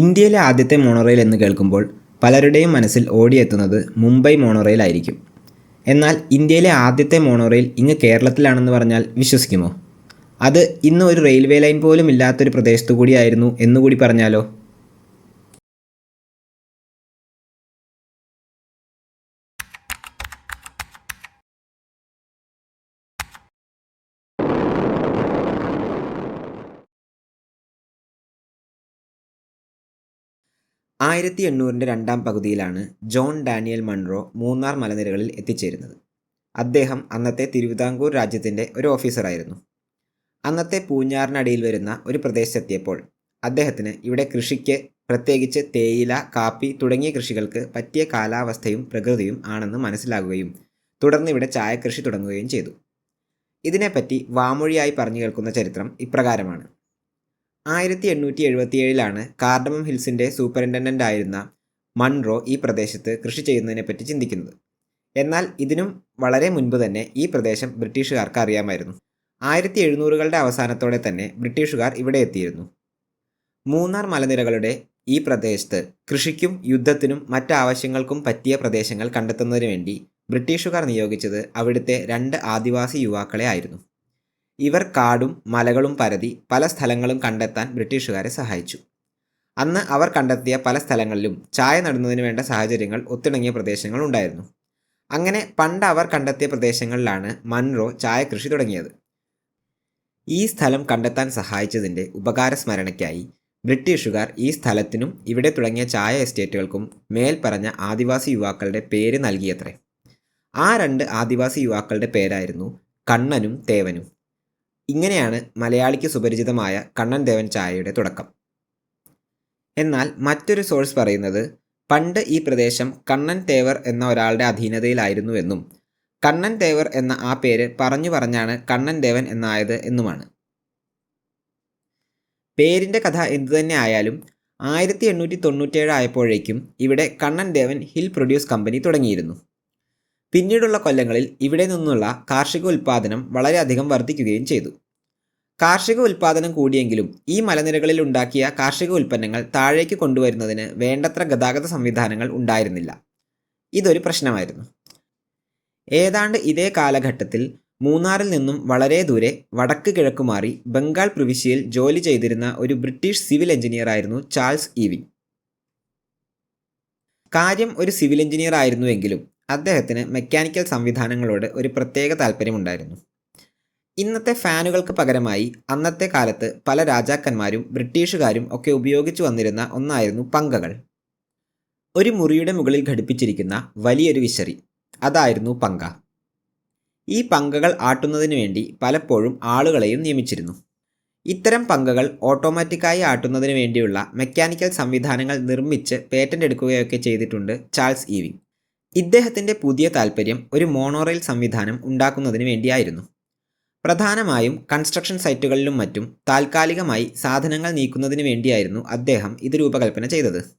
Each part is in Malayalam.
ഇന്ത്യയിലെ ആദ്യത്തെ മോണോറെയിൽ എന്ന് കേൾക്കുമ്പോൾ പലരുടെയും മനസ്സിൽ ഓടിയെത്തുന്നത് മുംബൈ മോണോറെയിൽ ആയിരിക്കും. എന്നാൽ ഇന്ത്യയിലെ ആദ്യത്തെ മോണോറെയിൽ ഇങ്ങ് കേരളത്തിലാണെന്ന് പറഞ്ഞാൽ വിശ്വസിക്കുമോ? അത് ഇന്ന് ഒരു റെയിൽവേ ലൈൻ പോലും ഇല്ലാത്തൊരു പ്രദേശത്തു കൂടിയായിരുന്നു എന്നുകൂടി പറഞ്ഞാലോ? ആയിരത്തി എണ്ണൂറിന്റെ രണ്ടാം പകുതിയിലാണ് ജോൺ ഡാനിയൽ മൺറോ മൂന്നാർ മലനിരകളിൽ എത്തിച്ചേരുന്നത്. അദ്ദേഹം അന്നത്തെ തിരുവിതാംകൂർ രാജ്യത്തിന്റെ ഒരു ഓഫീസറായിരുന്നു. അന്നത്തെ പൂഞ്ഞാറിനടിയിൽ വരുന്ന ഒരു പ്രദേശത്തെത്തിയപ്പോൾ അദ്ദേഹത്തിന് ഇവിടെ കൃഷിക്ക് പ്രത്യേകിച്ച് തേയില കാപ്പി തുടങ്ങിയ കൃഷികൾക്ക് പറ്റിയ കാലാവസ്ഥയും പ്രകൃതിയും ആണെന്ന് മനസ്സിലാകുകയും തുടർന്ന് ഇവിടെ ചായക്കൃഷി തുടങ്ങുകയും ചെയ്തു. ഇതിനെപ്പറ്റി വാമൊഴിയായി പറഞ്ഞു കേൾക്കുന്ന ചരിത്രം ഇപ്രകാരമാണ്. ആയിരത്തി എണ്ണൂറ്റി എഴുപത്തിയേഴിലാണ് കാർഡമം ഹിൽസിന്റെ സൂപ്പറിന്റൻഡന്റ് ആയിരുന്ന മൺറോ ഈ പ്രദേശത്ത് കൃഷി ചെയ്യുന്നതിനെപ്പറ്റി ചിന്തിക്കുന്നത്. എന്നാൽ ഇതിനും വളരെ മുൻപ് തന്നെ ഈ പ്രദേശം ബ്രിട്ടീഷുകാർക്ക് അറിയാമായിരുന്നു. ആയിരത്തി എഴുന്നൂറുകളുടെ അവസാനത്തോടെ തന്നെ ബ്രിട്ടീഷുകാർ ഇവിടെ എത്തിയിരുന്നു. മൂന്നാർ മലനിരകളുടെ ഈ പ്രദേശത്ത് കൃഷിക്കും യുദ്ധത്തിനും മറ്റാവശ്യങ്ങൾക്കും പറ്റിയ പ്രദേശങ്ങൾ കണ്ടെത്തുന്നതിന് വേണ്ടി ബ്രിട്ടീഷുകാർ നിയോഗിച്ചത് അവിടുത്തെ രണ്ട് ആദിവാസി യുവാക്കളെ ആയിരുന്നു. ഇവർ കാടും മലകളും പരതി പല സ്ഥലങ്ങളും കണ്ടെത്താൻ ബ്രിട്ടീഷുകാരെ സഹായിച്ചു. അന്ന് അവർ കണ്ടെത്തിയ പല സ്ഥലങ്ങളിലും ചായ നടുന്നതിന് വേണ്ട സാഹചര്യങ്ങൾ ഒത്തിണങ്ങിയ പ്രദേശങ്ങൾ ഉണ്ടായിരുന്നു. അങ്ങനെ പണ്ട് അവർ കണ്ടെത്തിയ പ്രദേശങ്ങളിലാണ് മൺറോ ചായ കൃഷി തുടങ്ങിയത്. ഈ സ്ഥലം കണ്ടെത്താൻ സഹായിച്ചതിന്റെ ഉപകാരസ്മരണയ്ക്കായി ബ്രിട്ടീഷുകാർ ഈ സ്ഥലത്തിനും ഇവിടെ തുടങ്ങിയ ചായ എസ്റ്റേറ്റുകൾക്കും മേൽ പറഞ്ഞ ആദിവാസി യുവാക്കളുടെ പേര് നൽകിയത്രേ. ആ രണ്ട് ആദിവാസി യുവാക്കളുടെ പേരായിരുന്നു കണ്ണനും തേവനും. ഇങ്ങനെയാണ് മലയാളിക്ക് സുപരിചിതമായ കണ്ണൻ ദേവൻ ചായയുടെ തുടക്കം. എന്നാൽ മറ്റൊരു സോഴ്സ് പറയുന്നത് പണ്ട് ഈ പ്രദേശം കണ്ണൻ തേവർ എന്ന ഒരാളുടെ അധീനതയിലായിരുന്നുവെന്നും കണ്ണൻ തേവർ എന്ന ആ പേര് പറഞ്ഞു പറഞ്ഞാണ് കണ്ണൻ ദേവൻ എന്നായത് എന്നുമാണ്. പേരിന്റെ കഥ എന്തുതന്നെ ആയാലും ആയിരത്തി എണ്ണൂറ്റി തൊണ്ണൂറ്റേഴ് ആയപ്പോഴേക്കും ഇവിടെ Kannan Devan hill produce company തുടങ്ങിയിരുന്നു. പിന്നീടുള്ള കൊല്ലങ്ങളിൽ ഇവിടെ നിന്നുള്ള കാർഷിക ഉൽപ്പാദനം വളരെയധികം വർദ്ധിക്കുകയും ചെയ്തു. കാർഷിക ഉൽപ്പാദനം കൂടിയെങ്കിലും ഈ മലനിരകളിൽ ഉണ്ടാക്കിയ കാർഷിക ഉൽപ്പന്നങ്ങൾ താഴേക്ക് കൊണ്ടുവരുന്നതിന് വേണ്ടത്ര ഗതാഗത സംവിധാനങ്ങൾ ഉണ്ടായിരുന്നില്ല. ഇതൊരു പ്രശ്നമായിരുന്നു. ഏതാണ്ട് ഇതേ കാലഘട്ടത്തിൽ മൂന്നാറിൽ നിന്നും വളരെ ദൂരെ വടക്ക് കിഴക്കുമാറി ബംഗാൾ പ്രവിശ്യയിൽ ജോലി ചെയ്തിരുന്ന ഒരു ബ്രിട്ടീഷ് സിവിൽ എഞ്ചിനീയർ ആയിരുന്നു ചാൾസ് ഈവിൻ. കാര്യം ഒരു സിവിൽ എഞ്ചിനീയർ ആയിരുന്നുവെങ്കിലും അദ്ദേഹത്തിന് മെക്കാനിക്കൽ സംവിധാനങ്ങളോട് ഒരു പ്രത്യേക താല്പര്യമുണ്ടായിരുന്നു. ഇന്നത്തെ ഫാനുകൾക്ക് പകരമായി അന്നത്തെ കാലത്ത് പല രാജാക്കന്മാരും ബ്രിട്ടീഷുകാരും ഒക്കെ ഉപയോഗിച്ചു വന്നിരുന്ന ഒന്നായിരുന്നു പങ്കകൾ. ഒരു മുറിയുടെ മുകളിൽ ഘടിപ്പിച്ചിരിക്കുന്ന വലിയൊരു വിശറി അതായിരുന്നു പങ്ക. ഈ പങ്കകൾ ആട്ടുന്നതിന് വേണ്ടി പലപ്പോഴും ആളുകളെയും നിയമിച്ചിരുന്നു. ഇത്തരം പങ്കകൾ ഓട്ടോമാറ്റിക്കായി ആട്ടുന്നതിന് വേണ്ടിയുള്ള മെക്കാനിക്കൽ സംവിധാനങ്ങൾ നിർമ്മിച്ച് പേറ്റന്റ് എടുക്കുകയൊക്കെ ചെയ്തിട്ടുണ്ട് ചാൾസ് ഈവിങ് ഇദ്ദേഹത്തിന്റെ പുതിയ താൽപ്പര്യം ഒരു മോണോറെയിൽ സംവിധാനം ഉണ്ടാക്കുന്നതിന് വേണ്ടിയായിരുന്നു. പ്രധാനമായും കൺസ്ട്രക്ഷൻ സൈറ്റുകളിലും മറ്റും താൽക്കാലികമായി സാധനങ്ങൾ നീക്കുന്നതിന് വേണ്ടിയായിരുന്നു അദ്ദേഹം ഇത് രൂപകൽപ്പന ചെയ്തത്.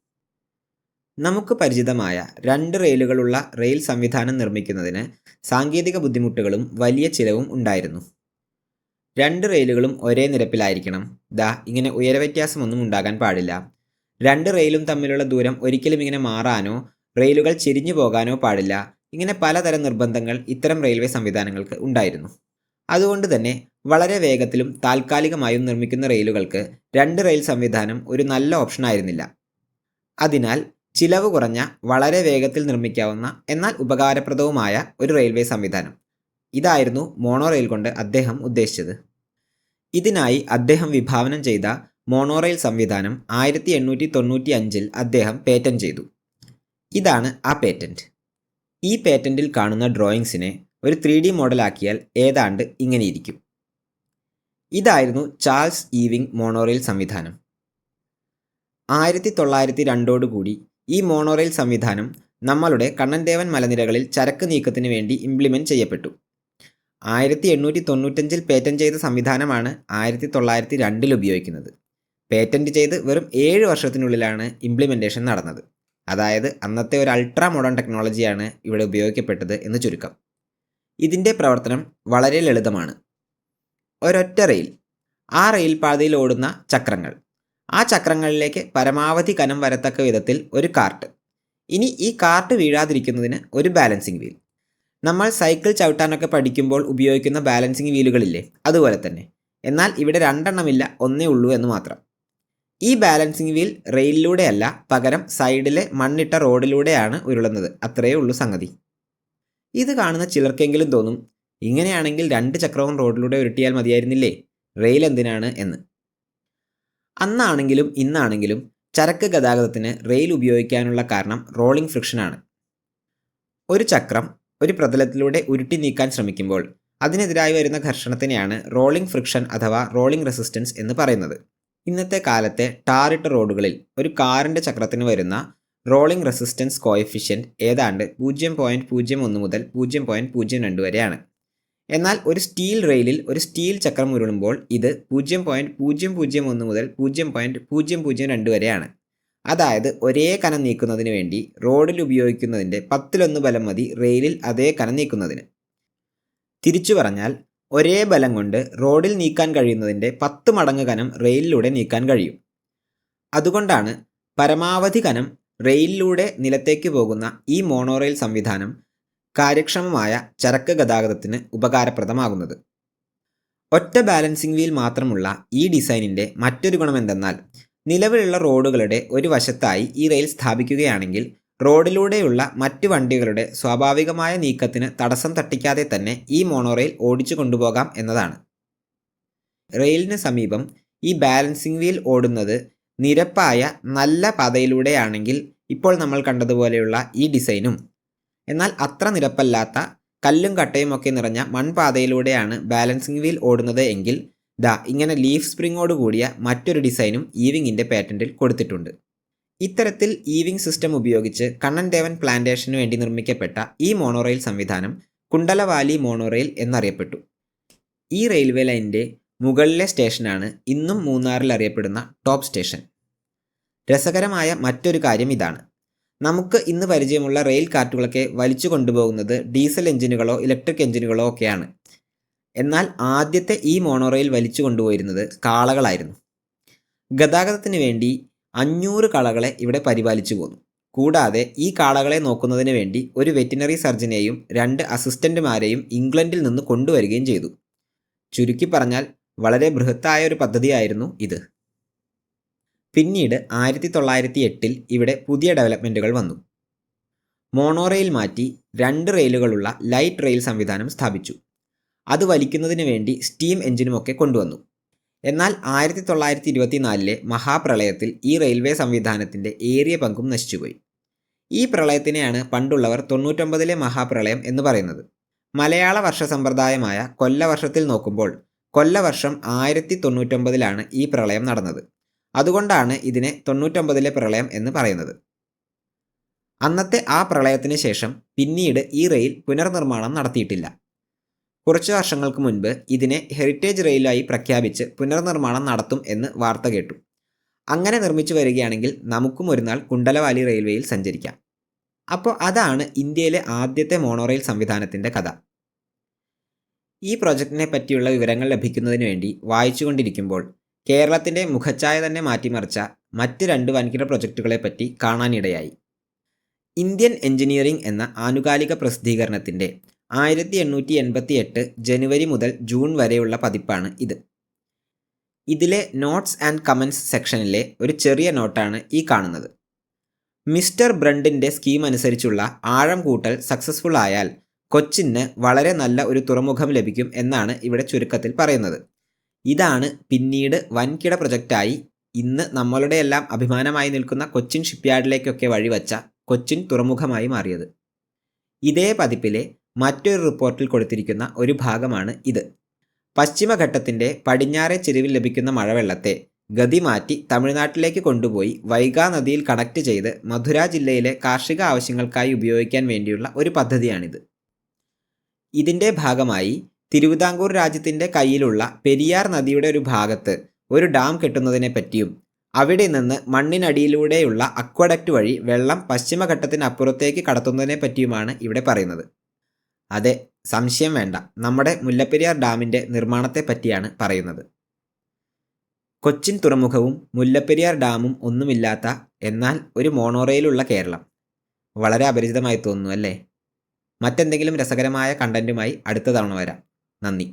നമുക്ക് പരിചിതമായ രണ്ട് റെയിലുകളുള്ള റെയിൽ സംവിധാനം നിർമ്മിക്കുന്നതിന് സാങ്കേതിക ബുദ്ധിമുട്ടുകളും വലിയ ചിലവും ഉണ്ടായിരുന്നു. രണ്ട് റെയിലുകളും ഒരേ നിരപ്പിലായിരിക്കണം. ദാ ഇങ്ങനെ ഉയരവ്യത്യാസമൊന്നും ഉണ്ടാകാൻ പാടില്ല. രണ്ട് റെയിലും തമ്മിലുള്ള ദൂരം ഒരിക്കലും ഇങ്ങനെ മാറാനോ റെയിലുകൾ ചെരിഞ്ഞു പോകാനോ പാടില്ല. ഇങ്ങനെ പലതരം നിർബന്ധങ്ങൾ ഇത്തരം റെയിൽവേ സംവിധാനങ്ങൾക്ക് ഉണ്ടായിരുന്നു. അതുകൊണ്ട് തന്നെ വളരെ വേഗത്തിലും താൽക്കാലികമായും നിർമ്മിക്കുന്ന റെയിലുകൾക്ക് രണ്ട് റെയിൽ സംവിധാനം ഒരു നല്ല ഓപ്ഷൻ ആയിരുന്നില്ല. അതിനാൽ ചിലവ് കുറഞ്ഞ വളരെ വേഗത്തിൽ നിർമ്മിക്കാവുന്ന എന്നാൽ ഉപകാരപ്രദവുമായ ഒരു റെയിൽവേ സംവിധാനം. ഇതായിരുന്നു മോണോ റെയിൽ കൊണ്ട് അദ്ദേഹം ഉദ്ദേശിച്ചത്. ഇതിനായി അദ്ദേഹം വിഭാവനം ചെയ്ത മോണോറെയിൽ സംവിധാനം ആയിരത്തി എണ്ണൂറ്റി തൊണ്ണൂറ്റി അഞ്ചിൽ അദ്ദേഹം പേറ്റന്റ് ചെയ്തു. ഇതാണ് ആ പേറ്റന്റ് ഈ പേറ്റന്റിൽ കാണുന്ന ഡ്രോയിങ്സിനെ ഒരു ത്രീ ഡി മോഡലാക്കിയാൽ ഏതാണ്ട് ഇങ്ങനെയിരിക്കും ഇതായിരുന്നു ചാൾസ് ഈവിംഗ് മോണോറെയിൽ സംവിധാനം. ആയിരത്തി തൊള്ളായിരത്തി രണ്ടോടുകൂടി ഈ മോണോറെയിൽ സംവിധാനം നമ്മളുടെ കണ്ണൻദേവൻ മലനിരകളിൽ ചരക്ക് നീക്കത്തിന് വേണ്ടി ഇംപ്ലിമെന്റ് ചെയ്യപ്പെട്ടു. ആയിരത്തി എണ്ണൂറ്റി തൊണ്ണൂറ്റഞ്ചിൽ പേറ്റന്റ് ചെയ്ത സംവിധാനമാണ് ആയിരത്തി തൊള്ളായിരത്തി രണ്ടിൽ ഉപയോഗിക്കുന്നത്. പേറ്റന്റ് ചെയ്ത് വെറും ഏഴ് വർഷത്തിനുള്ളിലാണ് ഇംപ്ലിമെന്റേഷൻ നടന്നത്. അതായത് അന്നത്തെ ഒരു അൾട്രാ മോഡേൺ ടെക്നോളജിയാണ് ഇവിടെ ഉപയോഗിക്കപ്പെട്ടത് എന്ന് ചുരുക്കം. ഇതിന്റെ പ്രവർത്തനം വളരെ ലളിതമാണ്. ഒരൊറ്റ റെയിൽ ആ റെയിൽ പാതയിൽ ഓടുന്ന ചക്രങ്ങൾ. ആ ചക്രങ്ങളിലേക്ക് പരമാവധി കനം വരത്തക്ക വിധത്തിൽ ഒരു കാർട്ട്. ഇനി ഈ കാർട്ട് വീഴാതിരിക്കുന്നതിന് ഒരു ബാലൻസിങ് വീൽ നമ്മൾ സൈക്കിൾ ചവിട്ടാനൊക്കെ പഠിക്കുമ്പോൾ ഉപയോഗിക്കുന്ന ബാലൻസിങ് വീലുകളില്ലേ അതുപോലെ തന്നെ. എന്നാൽ ഇവിടെ രണ്ടെണ്ണമില്ല ഒന്നേ ഉള്ളൂ എന്ന് മാത്രം. ഈ ബാലൻസിങ് വീൽ റെയിലിലൂടെയല്ല പകരം സൈഡിലെ മണ്ണിട്ട റോഡിലൂടെയാണ് ഉരുളുന്നത്. അത്രയേ ഉള്ളൂ സംഗതി. ഇത് കാണുന്ന ചിലർക്കെങ്കിലും തോന്നും ഇങ്ങനെയാണെങ്കിൽ രണ്ട് ചക്രവും റോഡിലൂടെ ഉരുട്ടിയാൽ മതിയായിരുന്നില്ലേ? റെയിൽ എന്തിനാണ് എന്ന്. അന്നാണെങ്കിലും ഇന്നാണെങ്കിലും ചരക്ക് ഗതാഗതത്തിന് റെയിൽ ഉപയോഗിക്കാനുള്ള കാരണം റോളിംഗ് ഫ്രിക്ഷനാണ് ഒരു ചക്രം ഒരു പ്രതലത്തിലൂടെ ഉരുട്ടി നീക്കാൻ ശ്രമിക്കുമ്പോൾ അതിനെതിരായി വരുന്ന ഘർഷണത്തിനെയാണ് റോളിംഗ് ഫ്രിക്ഷൻ അഥവാ റോളിംഗ് റെസിസ്റ്റൻസ് എന്ന് പറയുന്നത്. ഇന്നത്തെ കാലത്തെ ടാറിട്ട റോഡുകളിൽ ഒരു കാറിന്റെ ചക്രത്തിന് വരുന്ന റോളിംഗ് റെസിസ്റ്റൻസ് കോയഫിഷ്യന്റ് ഏതാണ്ട് പൂജ്യം പോയിന്റ് പൂജ്യം ഒന്ന് മുതൽ പൂജ്യം പോയിന്റ് പൂജ്യം രണ്ട് വരെയാണ്. എന്നാൽ ഒരു സ്റ്റീൽ റെയിലിൽ ഒരു സ്റ്റീൽ ചക്രം ഉരുളുമ്പോൾ ഇത് പൂജ്യം പോയിന്റ് പൂജ്യം പൂജ്യം ഒന്ന് മുതൽ പൂജ്യം പോയിന്റ് പൂജ്യം പൂജ്യം രണ്ട് വരെയാണ്. അതായത് ഒരേ കനം നീക്കുന്നതിന് വേണ്ടി റോഡിൽ ഉപയോഗിക്കുന്നതിന്റെ പത്തിലൊന്ന് ബലം മതി റെയിലിൽ അതേ കനം നീക്കുന്നതിന്. തിരിച്ചു പറഞ്ഞാൽ ഒരേ ബലം കൊണ്ട് റോഡിൽ നീക്കാൻ കഴിയുന്നതിന്റെ പത്ത് മടങ്ങ് കനം റെയിലിലൂടെ നീക്കാൻ കഴിയും. അതുകൊണ്ടാണ് പരമാവധി കനം റെയിലിലൂടെ നിലത്തേക്ക് പോകുന്ന ഈ മോണോറെയിൽ സംവിധാനം കാര്യക്ഷമമായ ചരക്ക് ഗതാഗതത്തിന് ഉപകാരപ്രദമാകുന്നത്. ഒറ്റ ബാലൻസിംഗ് വീൽ മാത്രമുള്ള ഈ ഡിസൈനിന്റെ മറ്റൊരു ഗുണമെന്തെന്നാൽ നിലവിലുള്ള റോഡുകളുടെ ഒരു വശത്തായി ഈ റെയിൽ സ്ഥാപിക്കുകയാണെങ്കിൽ റോഡിലൂടെയുള്ള മറ്റ് വണ്ടികളുടെ സ്വാഭാവികമായ നീക്കത്തിന് തടസ്സം തട്ടിക്കാതെ തന്നെ ഈ മോണോറെയിൽ ഓടിച്ചു കൊണ്ടുപോകാം എന്നതാണ്. റെയിലിന് സമീപം ഈ ബാലൻസിംഗ് വീൽ ഓടുന്നത് നിരപ്പായ നല്ല പാതയിലൂടെയാണെങ്കിൽ ഇപ്പോൾ നമ്മൾ കണ്ടതുപോലെയുള്ള ഈ ഡിസൈനും. എന്നാൽ അത്ര നിരപ്പല്ലാത്ത കല്ലും കട്ടയും ഒക്കെ നിറഞ്ഞ മൺപാതയിലൂടെയാണ് ബാലൻസിംഗ് വീൽ ഓടുന്നത് എങ്കിൽ ദാ ഇങ്ങനെ ലീഫ് സ്പ്രിങ്ങോട് കൂടിയ മറ്റൊരു ഡിസൈനും ഈവിങ്ങിന്റെ പാറ്റന്റിൽ കൊടുത്തിട്ടുണ്ട്. ഇത്തരത്തിൽ ഈവിംഗ് സിസ്റ്റം ഉപയോഗിച്ച് കണ്ണൻദേവൻ പ്ലാന്റേഷന് വേണ്ടി നിർമ്മിക്കപ്പെട്ട ഈ മോണോറെയിൽ സംവിധാനം കുണ്ടലവാലി മോണോറെയിൽ എന്നറിയപ്പെട്ടു. ഈ റെയിൽവേ ലൈനിന്റെ മുകളിലെ സ്റ്റേഷനാണ് ഇന്നും മൂന്നാറിൽ അറിയപ്പെടുന്ന ടോപ്പ് സ്റ്റേഷൻ. രസകരമായ മറ്റൊരു കാര്യം ഇതാണ്. നമുക്ക് ഇന്ന് പരിചയമുള്ള റെയിൽ കാറ്റുകളൊക്കെ വലിച്ചു കൊണ്ടുപോകുന്നത് ഡീസൽ എഞ്ചിനുകളോ ഇലക്ട്രിക് എഞ്ചിനുകളോ ഒക്കെയാണ്. എന്നാൽ ആദ്യത്തെ ഈ മോണോറെയിൽ വലിച്ചു കൊണ്ടുപോയിരുന്നത് കാളകളായിരുന്നു. ഗതാഗതത്തിന് വേണ്ടി അഞ്ഞൂറ് കളകളെ ഇവിടെ പരിപാലിച്ചു പോന്നു. കൂടാതെ ഈ കാളകളെ നോക്കുന്നതിന് വേണ്ടി ഒരു വെറ്റിനറി സർജനെയും രണ്ട് അസിസ്റ്റന്റുമാരെയും ഇംഗ്ലണ്ടിൽ നിന്ന് കൊണ്ടുവരികയും ചെയ്തു. ചുരുക്കി പറഞ്ഞാൽ വളരെ ബൃഹത്തായ ഒരു പദ്ധതിയായിരുന്നു ഇത്. പിന്നീട് ആയിരത്തി തൊള്ളായിരത്തി എട്ടിൽ ഇവിടെ പുതിയ ഡെവലപ്മെന്റുകൾ വന്നു. മോണോറെയിൽ മാറ്റി രണ്ട് റെയിലുകളുള്ള ലൈറ്റ് റെയിൽ സംവിധാനം സ്ഥാപിച്ചു. അത് വലിക്കുന്നതിന് വേണ്ടി സ്റ്റീം എഞ്ചിനുമൊക്കെ കൊണ്ടുവന്നു. എന്നാൽ ആയിരത്തി തൊള്ളായിരത്തി ഇരുപത്തിനാലിലെ മഹാപ്രളയത്തിൽ ഈ റെയിൽവേ സംവിധാനത്തിന്റെ ഏറിയ പങ്കും നശിച്ചുപോയി. ഈ പ്രളയത്തിനെയാണ് പണ്ടുള്ളവർ തൊണ്ണൂറ്റൊമ്പതിലെ മഹാപ്രളയം എന്ന് പറയുന്നത്. മലയാള വർഷ സമ്പ്രദായമായ കൊല്ലവർഷത്തിൽ നോക്കുമ്പോൾ കൊല്ലവർഷം ആയിരത്തി തൊണ്ണൂറ്റൊമ്പതിലാണ് ഈ പ്രളയം നടന്നത്. അതുകൊണ്ടാണ് ഇതിനെ തൊണ്ണൂറ്റൊമ്പതിലെ പ്രളയം എന്ന് പറയുന്നത്. അന്നത്തെ ആ പ്രളയത്തിന് ശേഷം പിന്നീട് ഈ റെയിൽ പുനർനിർമ്മാണം നടത്തിയിട്ടില്ല. കുറച്ച് വർഷങ്ങൾക്ക് മുൻപ് ഇതിനെ ഹെറിറ്റേജ് റെയിലായി പ്രഖ്യാപിച്ച് പുനർനിർമ്മാണം നടത്തും എന്ന് വാർത്ത കേട്ടു. അങ്ങനെ നിർമ്മിച്ചു വരികയാണെങ്കിൽ നമുക്കും ഒരു നാൾ കുണ്ടലവാലി റെയിൽവേയിൽ സഞ്ചരിക്കാം. അപ്പോൾ അതാണ് ഇന്ത്യയിലെ ആദ്യത്തെ മോണോറെയിൽ സംവിധാനത്തിന്റെ കഥ. ഈ പ്രൊജക്റ്റിനെ പറ്റിയുള്ള വിവരങ്ങൾ ലഭിക്കുന്നതിന് വേണ്ടി വായിച്ചുകൊണ്ടിരിക്കുമ്പോൾ കേരളത്തിന്റെ മുഖച്ഛായ തന്നെ മാറ്റിമറിച്ച മറ്റ് രണ്ട് വൻകിട പ്രൊജക്റ്റുകളെ പറ്റി കാണാനിടയായി. ഇന്ത്യൻ എഞ്ചിനീയറിംഗ് എന്ന ആനുകാലിക പ്രസിദ്ധീകരണത്തിന്റെ ആയിരത്തി എണ്ണൂറ്റി എൺപത്തി എട്ട് ജനുവരി മുതൽ ജൂൺ വരെയുള്ള പതിപ്പാണ് ഇത്. ഇതിലെ നോട്ട്സ് ആൻഡ് കമൻസ് സെക്ഷനിലെ ഒരു ചെറിയ നോട്ടാണ് ഈ കാണുന്നത്. മിസ്റ്റർ ബ്രണ്ടിന്റെ സ്കീം അനുസരിച്ചുള്ള ആഴം കൂട്ടൽ സക്സസ്ഫുൾ ആയാൽ കൊച്ചിന് വളരെ നല്ല ഒരു തുറമുഖം ലഭിക്കും എന്നാണ് ഇവിടെ ചുരുക്കത്തിൽ പറയുന്നത്. ഇതാണ് പിന്നീട് വൻകിട പ്രൊജക്റ്റായി ഇന്ന് നമ്മളുടെ എല്ലാം അഭിമാനമായി നിൽക്കുന്ന കൊച്ചിൻ ഷിപ്പ്യാർഡിലേക്കൊക്കെ വഴിവച്ച കൊച്ചിൻ തുറമുഖമായി മാറിയത്. ഇതേ പതിപ്പിലെ മറ്റൊരു റിപ്പോർട്ടിൽ കൊടുത്തിരിക്കുന്ന ഒരു ഭാഗമാണ് ഇത്. പശ്ചിമഘട്ടത്തിന്റെ പടിഞ്ഞാറെ ചെരുവിൽ ലഭിക്കുന്ന മഴവെള്ളത്തെ ഗതി മാറ്റി തമിഴ്നാട്ടിലേക്ക് കൊണ്ടുപോയി വൈഗാ നദിയിൽ കണക്ട് ചെയ്ത് മധുര ജില്ലയിലെ കാർഷിക ആവശ്യങ്ങൾക്കായി ഉപയോഗിക്കാൻ വേണ്ടിയുള്ള ഒരു പദ്ധതിയാണിത്. ഇതിന്റെ ഭാഗമായി തിരുവിതാംകൂർ രാജ്യത്തിന്റെ കയ്യിലുള്ള പെരിയാർ നദിയുടെ ഒരു ഭാഗത്ത് ഒരു ഡാം കെട്ടുന്നതിനെ പറ്റിയും അവിടെ നിന്ന് മണ്ണിനടിയിലൂടെയുള്ള അക്വഡക്റ്റ് വഴി വെള്ളം പശ്ചിമഘട്ടത്തിനപ്പുറത്തേക്ക് കടത്തുന്നതിനെ പറ്റിയുമാണ് ഇവിടെ പറയുന്നത്. അതെ സംശയം വേണ്ട. നമ്മുടെ മുല്ലപ്പെരിയാർ ഡാമിന്റെ നിർമ്മാണത്തെ പറ്റിയാണ് പറയുന്നത്. കൊച്ചിൻ തുറമുഖവും മുല്ലപ്പെരിയാർ ഡാമും ഒന്നുമില്ലാത്ത എന്നാൽ ഒരു മോണോറയിലുള്ള കേരളം. വളരെ അപരിചിതമായി തോന്നുന്നു അല്ലേ? മറ്റെന്തെങ്കിലും രസകരമായ കണ്ടന്റുമായി അടുത്ത തവണ വരാം. നന്ദി.